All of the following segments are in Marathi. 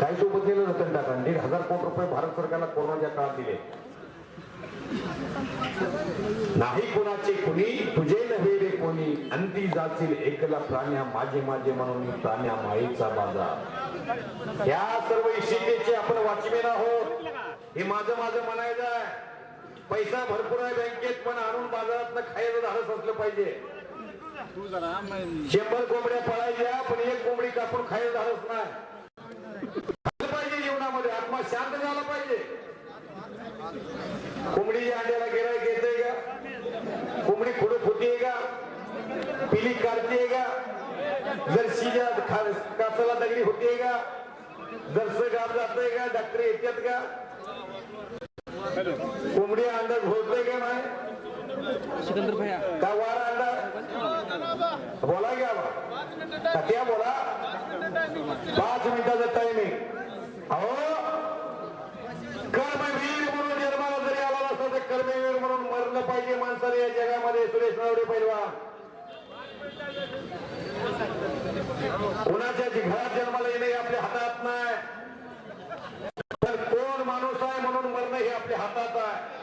काय सोबत दिलं रतन टाटा दीड हजार कोटी रुपये भारत सरकारला कोरोनाच्या काळात दिले. नाही कुणाचे कुणी तुझे नव्हे रे कोणी. अंती जातील एकला प्राण्या माझे माझे म्हणून प्राण्या माईचा बाजार या सर्व इशितेचे आपण वाचमेन आहोत. हे माझं माझं म्हणायचं आहे. पैसा भरपूर आहे बँकेत पण आणून बाजारात खायचं धाडस असलं पाहिजे. शंभर कोंबड्या पळायच्या पण एक कोंबडी कापून खायला धाडस नाही झालं पाहिजे जीवनामध्ये आत्मा शांत झाला पाहिजे कोंबडीच्या अंड्याला गिरायक येते का? कोंबडी खुड फुटीये का? पिली काढतीये का? जर्शीच्या खा- कासाला दगडी होतीये का? जरस गाव जातंय का? डॉक्टर येतात का? कोंबडी अंडा घोळतोय का नाही? सिकंदर भैया. का वारा अंडा बोला घ्या त्या बोला? पाच मिनिटाचा टायमिंग अहो कर्मवीर म्हणून निर्माण जरी आला नसता तर कर्मवीर म्हणून मरणं पाहिजे माणसाने या जगामध्ये सुरेश नावडे पैलवा कुणाच्या घरात जन्माला येणे आपल्या हातात नाही. तर कोण माणूस आहे म्हणून मरणं हे आपल्या हातात आहे.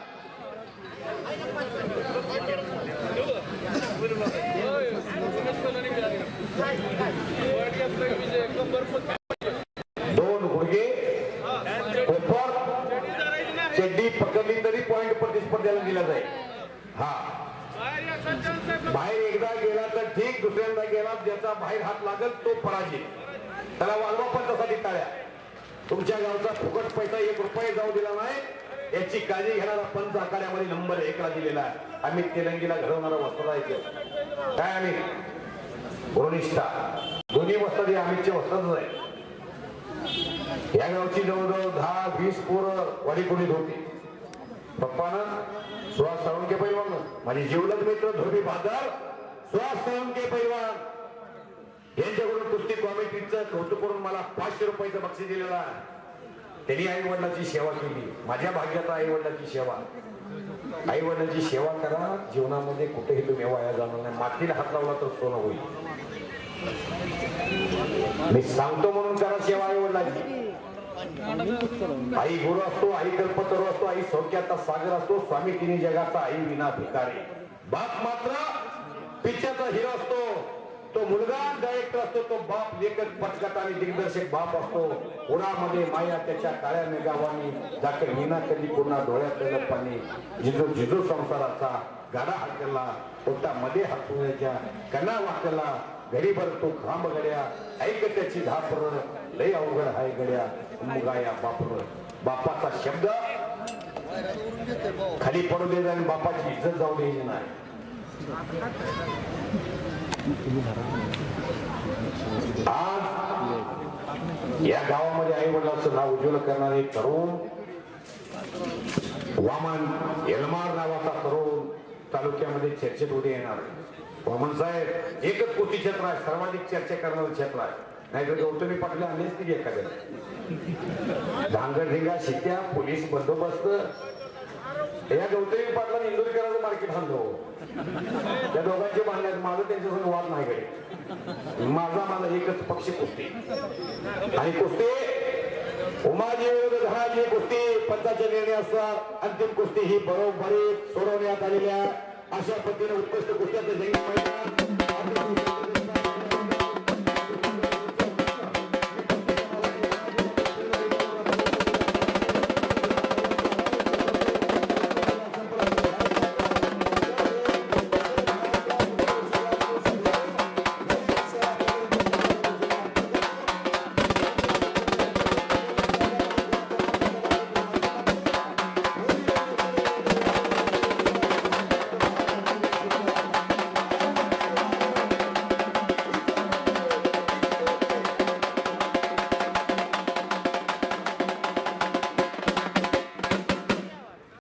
दोन गुडघे चड्डी पकडली तरी पॉइंट प्रतिस्पर्ध्याला दिला जाईल. हा. बाहेर एकदा गेला तर ठीक दुसऱ्यांदा गेला ज्याचा बाहेर हात लागल तो पराजित. त्याला वाजवा तसा टाळ्या तुमच्या गावचा फुकट पैसा एक रुपये जाऊ दिला नाही. याची काळजी घेणारा पंच आखाड्यामध्ये नंबर एकला दिलेला आहे. आम्ही तेलंगीला घडवणारा वस्त्र आहे काय आम्ही? गुरुनिष्ठा. दोन्ही वस्त्र आम्हीचे वस्त्रच आहे या गावची जवळजवळ दहा वीस पोरं वाडीकुणीत होती. पप्पानं सुहास साळुंके पैलवान माझे जीवलग मित्र धोबी बाजार सुहास साळुंके पैलवान. यांच्याकडून कुस्ती कॉमिटीचं कौतुक करून मला पाचशे रुपयाचं बक्षीस दिलेलं आहे. त्यांनी आई वडिलांची सेवा केली. माझ्या भाग्यात आई वडिलांची सेवा. आई वडिलांची सेवा करा. जीवनामध्ये कुठेही तुम्ही वाया जाणार नाही. मातीला हात लावला तर सोनं होईल. मी सांगतो म्हणून करा सेवा आई वडिलांची आई गुरु असतो आई कल्पतरू असतो आई सौख्याचा सागर असतो स्वामी तिने जगाचा आई विना भिकारी. बाप मात्र पिक्चरचा हिरो असतो. तो मुलगा डायरेक्टर असतो तो बाप लेखक पटकथ आणि दिग्दर्शक बाप असतो. उरामध्ये माया त्याच्या काळ्या मेगावानी जाके विना कधी पुन्हा डोळ्यात पाणी जिजू जिजू संसाराचा गाडा हाकला पोटामध्ये हातुण्याच्या कणा वाकला घरी भरतो घाम खांब गड्या ऐक त्याची धापर लय अवघड हाय गड्या. मुगाया बापर बापाचा शब्द खाली पडू दे आणि बापाची इज्जत जाऊ द्यायची नाही. आज या गावामध्ये आई वडिलांचं नाव उज्ज्वल करणारे तरुण वामन एलमार नावाचा तरुण तालुक्यामध्ये चर्चेत उदय येणार वामन साहेब एकच कुस्ती क्षेत्र आहे. सर्वाधिक चर्चा करणारं क्षेत्र आहे. नाहीतर गौतमी पाटील आलेच नाही एखाद्या धांगडधिंगा शिक्या पोलीस बंदोबस्त. या गौतमी पाटला इंदोरीकरांचं मार्केट हल्लो त्या दोघांचे बांधण्यात माझं त्यांच्यासंग वाद नाही कडे माझा माझा एकच पक्षी कुस्ती. आणि कुस्ती उमाजी धनाजी कुस्ती पंचाचे निर्णय असतात. अंतिम कुस्ती ही बरोबरी सोडवण्यात आलेल्या अशा पद्धतीने उत्कृष्ट कुस्त्याचं